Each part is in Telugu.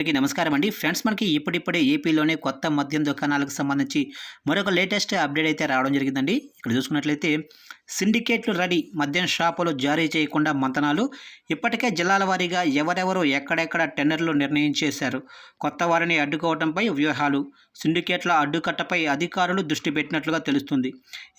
అందరికీ నమస్కారం అండి. ఫ్రెండ్స్ మనకి ఇప్పుడిప్పుడే ఏపీలోనే కొత్త మద్యం దుకాణాలకు సంబంధించి మరొక లేటెస్ట్ అప్డేట్ అయితే రావడం జరిగిందండి. ఇక్కడ చూసుకున్నట్లయితే సిండికేట్లు రెడీ మద్యం షాపులు జారీ చేయకుండా మంతనాలు. ఇప్పటికే జిల్లాల వారీగా ఎవరెవరు ఎక్కడెక్కడ టెండర్లు నిర్ణయించేశారు కొత్త వారిని అడ్డుకోవడంపై వ్యూహాలు. సిండికేట్ల అడ్డుకట్టపై అధికారులు దృష్టి పెట్టినట్లుగా తెలుస్తుంది.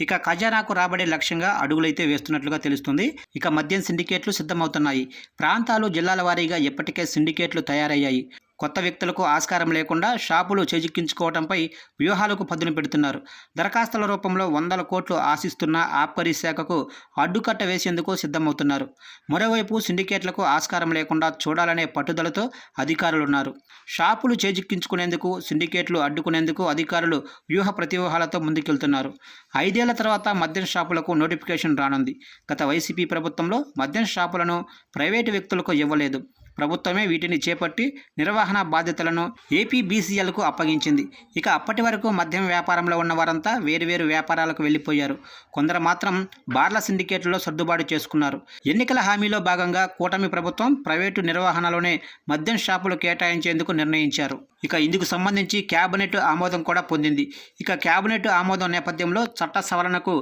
ఇక ఖజానాకు రాబడే లక్ష్యంగా అడుగులైతే వేస్తున్నట్లుగా తెలుస్తుంది. ఇక మద్యం సిండికేట్లు సిద్ధమవుతున్నాయి. ప్రాంతాలు జిల్లాల వారీగా ఇప్పటికే సిండికేట్లు తయారయ్యాయి. కొత్త వ్యక్తులకు ఆస్కారం లేకుండా షాపులు చేజిక్కించుకోవడంపై వ్యూహాలకు పదును పెడుతున్నారు. దరఖాస్తుల రూపంలో వందల కోట్లు ఆశిస్తున్న ఆబ్కారీ శాఖకు అడ్డుకట్ట వేసేందుకు సిద్ధమవుతున్నారు. మరోవైపు సిండికేట్లకు ఆస్కారం లేకుండా చూడాలనే పట్టుదలతో అధికారులున్నారు. షాపులు చేజిక్కించుకునేందుకు సిండికేట్లు అడ్డుకునేందుకు అధికారులు వ్యూహ ప్రతివ్యూహాలతో ముందుకెళ్తున్నారు. ఐదేళ్ళ తర్వాత మద్యం షాపులకు నోటిఫికేషన్ రానుంది. గత వైసీపీ ప్రభుత్వంలో మద్యం షాపులను ప్రైవేటు వ్యక్తులకు ఇవ్వలేదు. ప్రభుత్వమే వీటిని చేపట్టి నిర్వహణ బాధ్యతలను ఏపీబీసీఎల్కు అప్పగించింది. ఇక అప్పటి వరకు మద్యం వ్యాపారంలో ఉన్న వారంతా వేరువేరు వ్యాపారాలకు వెళ్ళిపోయారు. కొందరు మాత్రం బార్ల సిండికేట్లో సర్దుబాటు చేసుకున్నారు. ఎన్నికల హామీలో భాగంగా కూటమి ప్రభుత్వం ప్రైవేటు నిర్వహణలోనే మద్యం షాపులు కేటాయించేందుకు నిర్ణయించారు. ఇక ఇందుకు సంబంధించి క్యాబినెట్ ఆమోదం కూడా పొందింది. ఇక క్యాబినెట్ ఆమోదం నేపథ్యంలో చట్ట సవరణకు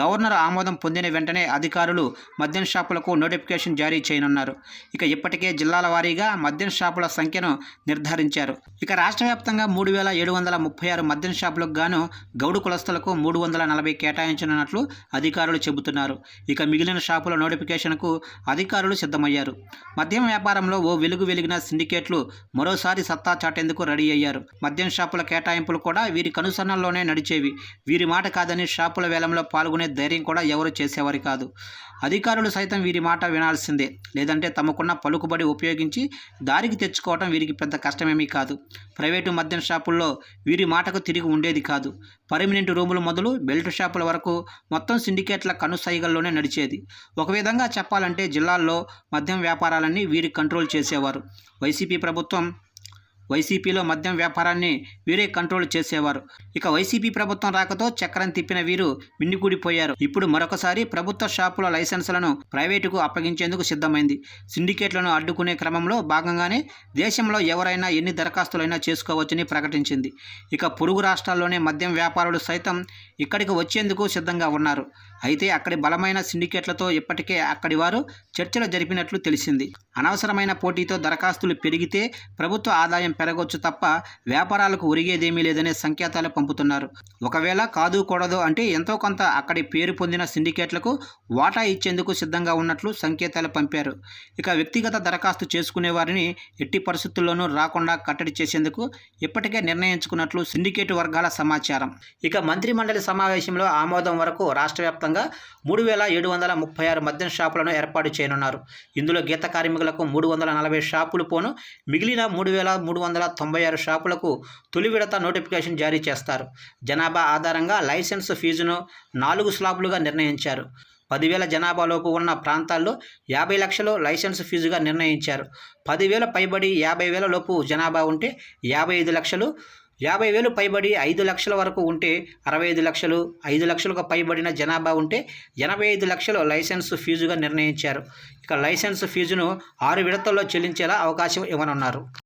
గవర్నర్ ఆమోదం పొందిన వెంటనే అధికారులు మద్యం షాపులకు నోటిఫికేషన్ జారీ చేయనున్నారు. ఇక ఇప్పటికే జిల్లాల వారీగా మద్యం షాపుల సంఖ్యను నిర్ధారించారు. ఇక రాష్ట్ర వ్యాప్తంగా మూడు వేల ఏడు వందల ముప్పై ఆరు మద్యం షాపులకు గాను గౌడు కులస్తులకు మూడు వందల నలభై కేటాయించనున్నట్లు అధికారులు చెబుతున్నారు. ఇక మిగిలిన షాపుల నోటిఫికేషన్కు అధికారులు సిద్ధమయ్యారు. మద్యం వ్యాపారంలో ఓ వెలుగు వెలిగిన సిండికేట్లు మరోసారి సత్తా చాటేందుకు రెడీ అయ్యారు. మద్యం షాపుల కేటాయింపులు కూడా వీరి కనుసన్నల్లోనే నడిచేవి. వీరి మాట కాదని షాపుల వేలంలో పాల్గొనే ధైర్యం కూడా ఎవరు చేసేవారు కాదు. అధికారులు సైతం వీరి మాట వినాల్సిందే. లేదంటే తమకున్న పలుకుబడి ఉపయోగించి దారికి తెచ్చుకోవటం వీరికి పెద్ద కష్టమేమీ కాదు. ప్రైవేటు మద్యం షాపుల్లో వీరి మాటకు తిరిగి ఉండేది కాదు. పర్మినెంట్ రూములు మొదలు బెల్ట్ షాపుల వరకు మొత్తం సిండికేట్ల కనుసైగల్లోనే నడిచేది. ఒక విధంగా చెప్పాలంటే జిల్లాల్లో మద్యం వ్యాపారాలన్నీ వీరి కంట్రోల్ చేసేవారు. వైసీపీ ప్రభుత్వం వైసీపీలో మద్యం వ్యాపారాన్ని వీరే కంట్రోల్ చేసేవారు. ఇక వైసీపీ ప్రభుత్వం రాకతో చక్రం తిప్పిన వీరు మిన్నికూడిపోయారు ఇప్పుడు మరొకసారి ప్రభుత్వ షాపుల లైసెన్సులను ప్రైవేటుకు అప్పగించేందుకు సిద్ధమైంది. సిండికేట్లను అడ్డుకునే క్రమంలో భాగంగానే దేశంలో ఎవరైనా ఎన్ని దరఖాస్తులైనా చేసుకోవచ్చని ప్రకటించింది. ఇక పొరుగు రాష్ట్రాల్లోనే మద్యం వ్యాపారులు సైతం ఇక్కడికి వచ్చేందుకు సిద్ధంగా ఉన్నారు. అయితే అక్కడి బలమైన సిండికేట్లతో ఇప్పటికే అక్కడి వారు చర్చలు జరిపినట్లు తెలిసింది. అనవసరమైన పోటీతో దరఖాస్తులు పెరిగితే ప్రభుత్వ ఆదాయం పెరగొచ్చు తప్ప వ్యాపారాలకు ఒరిగేదేమీ లేదనే సంకేతాలు పంపుతున్నారు. ఒకవేళ కాదు కూడదు అంటే ఎంతో కొంత అక్కడి పేరు పొందిన సిండికేట్లకు వాటా ఇచ్చేందుకు సిద్ధంగా ఉన్నట్లు సంకేతాలు పంపారు. ఇక వ్యక్తిగత దరఖాస్తు చేసుకునే వారిని ఎట్టి పరిస్థితుల్లోనూ రాకుండా కట్టడి చేసేందుకు ఇప్పటికే నిర్ణయించుకున్నట్లు సిండికేట్ వర్గాల సమాచారం. ఇక మంత్రి మండలి సమావేశంలో ఆమోదం వరకు రాష్ట్ర వ్యాప్తంగా మూడు వేల ఏడు వందల ముప్పై ఆరు మద్యం షాపులను ఏర్పాటు చేయనున్నారు. ఇందులో గీత కార్మికులకు మూడు వందల నలభై షాపులు పోను మిగిలిన మూడు వేల మూడు వందల తొంభై ఆరు షాపులకు తొలి విడత నోటిఫికేషన్ జారీ చేస్తారు. జనాభా ఆధారంగా లైసెన్స్ ఫీజును నాలుగు స్లాబ్లుగా నిర్ణయించారు. పదివేల జనాభాలోపు ఉన్న ప్రాంతాల్లో యాభై లక్షలు లైసెన్స్ ఫీజుగా నిర్ణయించారు. పదివేల పైబడి యాభై వేల లోపు జనాభా ఉంటే యాభై ఐదు లక్షలు యాభై వేలు పైబడి ఐదు లక్షల వరకు ఉంటే అరవై ఐదు లక్షలు ఐదు లక్షలకు పైబడిన జనాభా ఉంటే ఎనభై ఐదు లక్షలు లైసెన్స్ ఫీజుగా నిర్ణయించారు. ఇక లైసెన్స్ ఫీజును ఆరు విడతల్లో చెల్లించేలా అవకాశం ఇవ్వనున్నారు.